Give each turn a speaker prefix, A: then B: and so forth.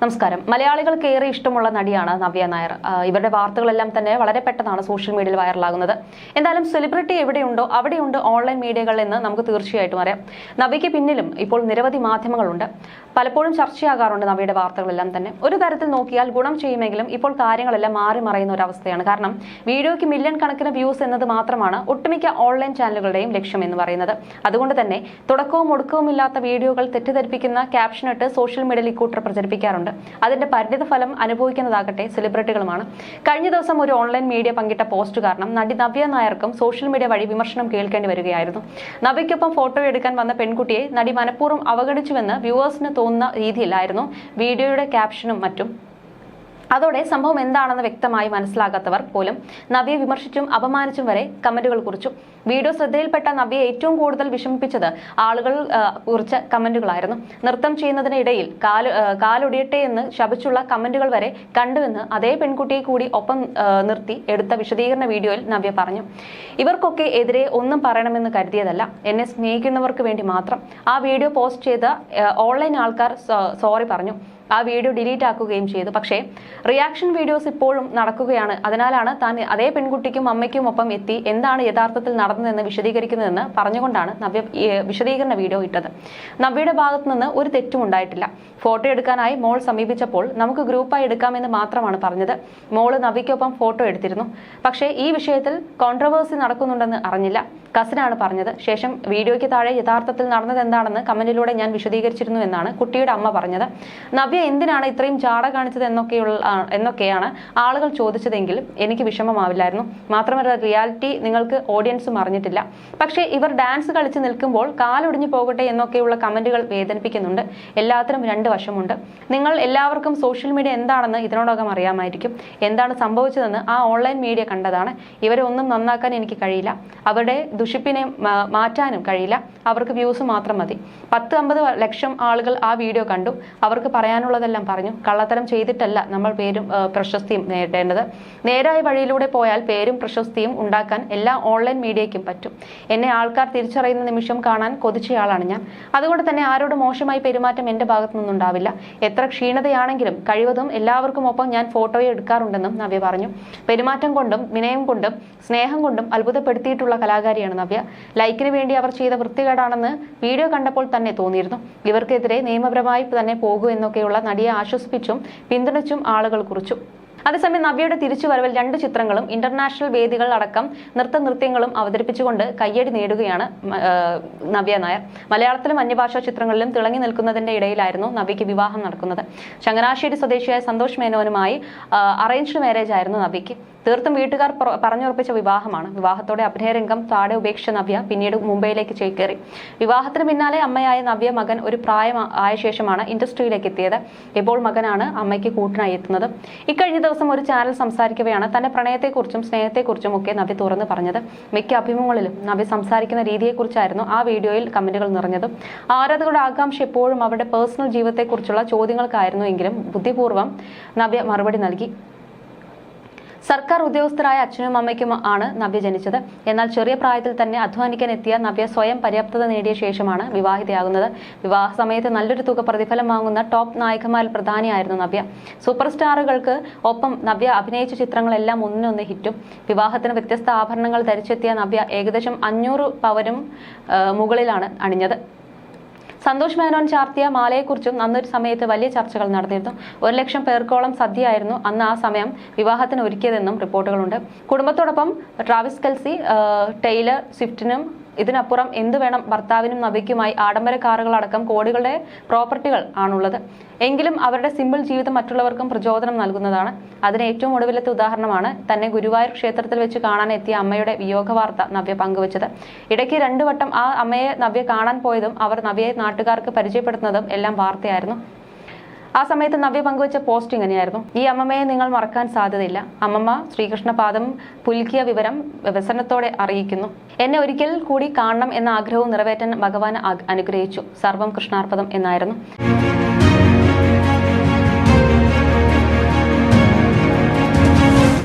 A: നമസ്കാരം. മലയാളികൾക്ക് ഏറെ ഇഷ്ടമുള്ള നടിയാണ് നവ്യ നായർ. ഇവരുടെ വാർത്തകളെല്ലാം തന്നെ വളരെ പെട്ടെന്നാണ് സോഷ്യൽ മീഡിയയിൽ വൈറലാകുന്നത്. എന്തായാലും സെലിബ്രിറ്റി എവിടെയുണ്ടോ അവിടെയുണ്ട് ഓൺലൈൻ മീഡിയകൾ എന്ന് നമുക്ക് തീർച്ചയായിട്ടും അറിയാം. നവ്യയ്ക്ക് പിന്നിലും ഇപ്പോൾ നിരവധി മാധ്യമങ്ങളുണ്ട്. പലപ്പോഴും ചർച്ചയാകാറുണ്ട് നവ്യയുടെ വാർത്തകളെല്ലാം തന്നെ. ഒരു തരത്തിൽ നോക്കിയാൽ ഗുണം ചെയ്യുമെങ്കിലും ഇപ്പോൾ കാര്യങ്ങളെല്ലാം മാറി മറയുന്ന ഒരു അവസ്ഥയാണ്. കാരണം വീഡിയോയ്ക്ക് മില്യൺ കണക്കിന് വ്യൂസ് എന്നത് മാത്രമാണ് ഒട്ടുമിക്ക ഓൺലൈൻ ചാനലുകളുടെയും ലക്ഷ്യം എന്ന് പറയുന്നത്. അതുകൊണ്ട് തന്നെ തുടക്കവും ഒടുക്കവും ഇല്ലാത്ത വീഡിയോകൾ തെറ്റിദ്ധരിപ്പിക്കുന്ന ക്യാപ്ഷനിട്ട് സോഷ്യൽ മീഡിയയിൽ ഇക്കൂട്ടർ പ്രചരിപ്പിക്കാറുണ്ട്. അതിന്റെ പരിണിത ഫലം അനുഭവിക്കുന്നതാകട്ടെ സെലിബ്രിറ്റികളുമാണ്. കഴിഞ്ഞ ദിവസം ഒരു ഓൺലൈൻ മീഡിയ പങ്കിട്ട പോസ്റ്റ് കാരണം നടി നവ്യ നായർക്കും സോഷ്യൽ മീഡിയ വഴി വിമർശനം കേൾക്കേണ്ടി വരികയായിരുന്നു. നവ്യയ്ക്കൊപ്പം ഫോട്ടോ എടുക്കാൻ വന്ന പെൺകുട്ടിയെ നടി മനഃപൂർവം അവഗണിച്ചുവെന്ന് വ്യൂവേഴ്സിന് തോന്നുന്ന രീതിയിലായിരുന്നു വീഡിയോയുടെ ക്യാപ്ഷനും മറ്റും. അതോടെ സംഭവം എന്താണെന്ന് വ്യക്തമായി മനസ്സിലാകാത്തവർ പോലും നവ്യെ വിമർശിച്ചും അപമാനിച്ചും വരെ കമന്റുകൾ കുറിച്ചു. വീഡിയോ ശ്രദ്ധയിൽപ്പെട്ട നവ്യെ ഏറ്റവും കൂടുതൽ വിഷമിപ്പിച്ചത് ആളുകൾ കുറിച്ച കമന്റുകളായിരുന്നു. നൃത്തം ചെയ്യുന്നതിനിടയിൽ കാൽ കാലൊടിയട്ടെ എന്ന് ശപിച്ചുള്ള കമന്റുകൾ വരെ കണ്ടുവെന്ന് അതേ പെൺകുട്ടിയെ കൂടി ഒപ്പം നിർത്തി എടുത്ത വിശദീകരണ വീഡിയോയിൽ നവ്യ പറഞ്ഞു. ഇവർക്കൊക്കെ എതിരെ ഒന്നും പറയണമെന്ന് കരുതിയതല്ല. എന്നെ സ്നേഹിക്കുന്നവർക്ക് വേണ്ടി മാത്രം. ആ വീഡിയോ പോസ്റ്റ് ചെയ്ത ഓൺലൈൻ ആൾക്കാർ സോറി പറഞ്ഞു. ആ വീഡിയോ ഡിലീറ്റ് ആക്കുകയും ചെയ്തു. പക്ഷേ റിയാക്ഷൻ വീഡിയോസ് ഇപ്പോഴും നടക്കുകയാണ്. അതിനാലാണ് താൻ അതേ പെൺകുട്ടിക്കും അമ്മയ്ക്കും ഒപ്പം എത്തി എന്താണ് യഥാർത്ഥത്തിൽ നടന്നതെന്ന് വിശദീകരിക്കുന്നതെന്ന് പറഞ്ഞുകൊണ്ടാണ് നവ്യ വിശദീകരണ വീഡിയോ ഇട്ടത്. നവ്യയുടെ ഭാഗത്തു നിന്ന് ഒരു തെറ്റും ഉണ്ടായിട്ടില്ല. ഫോട്ടോ എടുക്കാനായി മോൾ സമീപിച്ചപ്പോൾ നമുക്ക് ഗ്രൂപ്പായി എടുക്കാമെന്ന് മാത്രമാണ് പറഞ്ഞത്. മോൾ നവ്യയ്ക്കൊപ്പം ഫോട്ടോ എടുത്തിരുന്നു. പക്ഷേ ഈ വിഷയത്തിൽ കോൺട്രവേഴ്സി നടക്കുന്നുണ്ടെന്ന് അറിഞ്ഞില്ല. കസിനാണ് പറഞ്ഞത്. ശേഷം വീഡിയോയ്ക്ക് താഴെ യഥാർത്ഥത്തിൽ നടന്നത് എന്താണെന്ന് കമന്റിലൂടെ ഞാൻ വിശദീകരിച്ചിരുന്നു എന്നാണ് കുട്ടിയുടെ അമ്മ പറഞ്ഞത്. നവ്യ എന്തിനാണ് ഇത്രയും ചാട കാണിച്ചത് എന്നൊക്കെയുള്ള എന്നൊക്കെയാണ് ആളുകൾ ചോദിച്ചതെങ്കിലും എനിക്ക് വിഷമമാവില്ലായിരുന്നു. മാത്രമല്ല റിയാലിറ്റി നിങ്ങൾക്ക് ഓഡിയൻസും അറിഞ്ഞിട്ടില്ല. പക്ഷേ ഇവർ ഡാൻസ് കളിച്ച് നിൽക്കുമ്പോൾ കാലൊടിഞ്ഞു പോകട്ടെ എന്നൊക്കെയുള്ള കമന്റുകൾ വേദനിപ്പിക്കുന്നുണ്ട്. എല്ലാത്തിനും രണ്ട് വശമുണ്ട്. നിങ്ങൾ എല്ലാവർക്കും സോഷ്യൽ മീഡിയ എന്താണെന്ന് ഇതിനോടകം അറിയാമായിരിക്കും. എന്താണ് സംഭവിച്ചതെന്ന് ആ ഓൺലൈൻ മീഡിയ കണ്ടതാണ്. ഇവരെ ഒന്നും നന്നാക്കാൻ എനിക്ക് കഴിയില്ല. അവരുടെ ദുഷിപ്പിനെ മാറ്റാനും കഴിയില്ല. അവർക്ക് വ്യൂസ് മാത്രം മതി. പത്ത് അമ്പത് ലക്ഷം ആളുകൾ ആ വീഡിയോ കണ്ടു. അവർക്ക് പറയാനുള്ളതെല്ലാം പറഞ്ഞു. കള്ളത്തരം ചെയ്തിട്ടല്ല നമ്മൾ പേരും പ്രശസ്തിയും നേടേണ്ടത്. നേരായ വഴിയിലൂടെ പോയാൽ പേരും പ്രശസ്തിയും ഉണ്ടാക്കാൻ എല്ലാ ഓൺലൈൻ മീഡിയയ്ക്കും പറ്റും. എന്നെ ആൾക്കാർ തിരിച്ചറിയുന്ന നിമിഷം കാണാൻ കൊതിച്ചയാളാണ് ഞാൻ. അതുകൊണ്ട് തന്നെ ആരോട് മോശമായി പെരുമാറ്റം എന്റെ ഭാഗത്തു നിന്നുണ്ടാവില്ല. എത്ര ക്ഷീണതയാണെങ്കിലും കഴിവതും എല്ലാവർക്കും ഒപ്പം ഞാൻ ഫോട്ടോയെ എടുക്കാറുണ്ടെന്നും നവ്യ പറഞ്ഞു. പെരുമാറ്റം കൊണ്ടും വിനയം കൊണ്ടും സ്നേഹം കൊണ്ടും അത്ഭുതപ്പെടുത്തിയിട്ടുള്ള കലാകാരിയാണ് നവ്യ. ലൈക്കിന് വേണ്ടി അവർ ചെയ്ത വൃത്തികേടാണെന്ന് വീഡിയോ കണ്ടപ്പോൾ തന്നെ തോന്നിയിരുന്നു. ഇവർക്കെതിരെ നിയമപരമായി തന്നെ പോകൂ എന്നൊക്കെയുള്ള നടിയെ ആശ്വസിപ്പിച്ചും പിന്തുണച്ചും ആളുകൾ കുറിച്ചു. അതേസമയം നവ്യയുടെ തിരിച്ചുവരവിൽ രണ്ട് ചിത്രങ്ങളും ഇന്റർനാഷണൽ വേദികൾ അടക്കം നൃത്ത നൃത്യങ്ങളും അവതരിപ്പിച്ചുകൊണ്ട് കയ്യടി നേടുകയാണ് നവ്യ നായർ. മലയാളത്തിലും അന്യഭാഷാ ചിത്രങ്ങളിലും തിളങ്ങി നിൽക്കുന്നതിന്റെ ഇടയിലായിരുന്നു നവ്യയ്ക്ക് വിവാഹം നടക്കുന്നത്. ചങ്ങനാശ്ശേരി സ്വദേശിയായ സന്തോഷ് മേനോനുമായി അറേഞ്ച്ഡ് മാരേജ് ആയിരുന്നു നവ്യയ്ക്ക്. തീർത്തും വീട്ടുകാർ പറഞ്ഞുറപ്പിച്ച വിവാഹമാണ്. വിവാഹത്തോടെ അഭിനയരംഗം താടെ ഉപേക്ഷിച്ച നവ്യ പിന്നീട് മുംബൈയിലേക്ക് ചേക്കേറി വിവാഹത്തിന് പിന്നാലെ അമ്മയായ നവ്യ മകൻ ഒരു പ്രായം ആയ ശേഷമാണ് ഇൻഡസ്ട്രിയിലേക്ക് എത്തിയത്. ഇപ്പോൾ മകനാണ് അമ്മയ്ക്ക് കൂട്ടിനായി എത്തുന്നത്. ഇക്കഴിഞ്ഞ ദിവസം ഒരു ചാനൽ സംസാരിക്കവെയാണ് തന്റെ പ്രണയത്തെക്കുറിച്ചും സ്നേഹത്തെക്കുറിച്ചും ഒക്കെ നവ്യ തുറന്ന് പറഞ്ഞത്. മിക്ക അഭിമുഖങ്ങളിലും നവ്യ സംസാരിക്കുന്ന രീതിയെക്കുറിച്ചായിരുന്നു ആ വീഡിയോയിൽ കമന്റുകൾ നിറഞ്ഞത്. ആരാധകരുടെ ആകാംക്ഷ എപ്പോഴും അവരുടെ പേഴ്സണൽ ജീവിതത്തെക്കുറിച്ചുള്ള ചോദ്യങ്ങൾക്കായിരുന്നു എങ്കിലും ബുദ്ധിപൂർവം നവ്യ മറുപടി നൽകി. സർക്കാർ ഉദ്യോഗസ്ഥരായ അച്ഛനും അമ്മയ്ക്കും ആണ് നവ്യ ജനിച്ചത്. എന്നാൽ ചെറിയ പ്രായത്തിൽ തന്നെ അധ്വാനിക്കാൻ എത്തിയ നവ്യ സ്വയം പര്യാപ്തത നേടിയ ശേഷമാണ് വിവാഹിതയാകുന്നത്. വിവാഹ സമയത്ത് നല്ലൊരു തുക പ്രതിഫലം വാങ്ങുന്ന ടോപ്പ് നായികമാരിൽ പ്രധാനിയായിരുന്നു നവ്യ. സൂപ്പർ സ്റ്റാറുകൾക്ക് ഒപ്പം നവ്യ അഭിനയിച്ച ചിത്രങ്ങളെല്ലാം ഒന്നിനൊന്ന് ഹിറ്റും. വിവാഹത്തിന് വ്യത്യസ്ത ആഭരണങ്ങൾ ധരിച്ചെത്തിയ നവ്യ ഏകദേശം അഞ്ഞൂറ് പവരും മുകളിലാണ് അണിഞ്ഞത്. സന്തോഷ് മേനോൻ ചാർത്തിയ മാലയെക്കുറിച്ചും അന്നൊരു സമയത്ത് വലിയ ചർച്ചകൾ നടന്നിരുന്നു. ഒരു ലക്ഷം പേർക്കോളം സദ്യയായിരുന്നു അന്ന് ആ സമയം വിവാഹത്തിന് ഒരുക്കിയതെന്നും റിപ്പോർട്ടുകളുണ്ട്. കുടുംബത്തോടൊപ്പം ട്രാവിസ് കെൽസി ടൈലർ സ്വിഫ്റ്റിനും ഇതിനപ്പുറം എന്തു വേണം ഭർത്താവിനും നവയ്ക്കുമായി ആഡംബര കാറുകളടക്കം കോടികളുടെ പ്രോപ്പർട്ടികൾ ആണുള്ളത്. എങ്കിലും അവരുടെ സിമ്പിൾ ജീവിതം മറ്റുള്ളവർക്കും പ്രചോദനം നൽകുന്നതാണ്. അതിന് ഏറ്റവും ഒടുവിലത്തെ ഉദാഹരണമാണ് തന്നെ ഗുരുവായൂർ ക്ഷേത്രത്തിൽ വെച്ച് കാണാൻ എത്തിയ അമ്മയുടെ വിയോഗ വാർത്ത നവ്യ പങ്കുവച്ചത്. ഇടയ്ക്ക് രണ്ടു വട്ടം ആ അമ്മയെ നവ്യ കാണാൻ പോയതും അവർ നവ്യയെ നാട്ടുകാർക്ക് പരിചയപ്പെടുത്തുന്നതും എല്ലാം വാർത്തയായിരുന്നു. ആ സമയത്ത് നവ്യ പങ്കുവച്ച പോസ്റ്റ് ഇങ്ങനെയായിരുന്നു. ഈ അമ്മമ്മയെ നിങ്ങൾ മറക്കാൻ സാധ്യതയില്ല. അമ്മമ്മ ശ്രീകൃഷ്ണപാദം പുൽക്കിയ വിവരം വ്യസനത്തോടെ അറിയിക്കുന്നു. എന്നെ ഒരിക്കൽ കൂടി കാണണം എന്ന ആഗ്രഹവും നിറവേറ്റാൻ ഭഗവാൻ അനുഗ്രഹിച്ചു. സർവം കൃഷ്ണാർപ്പദം എന്നായിരുന്നു.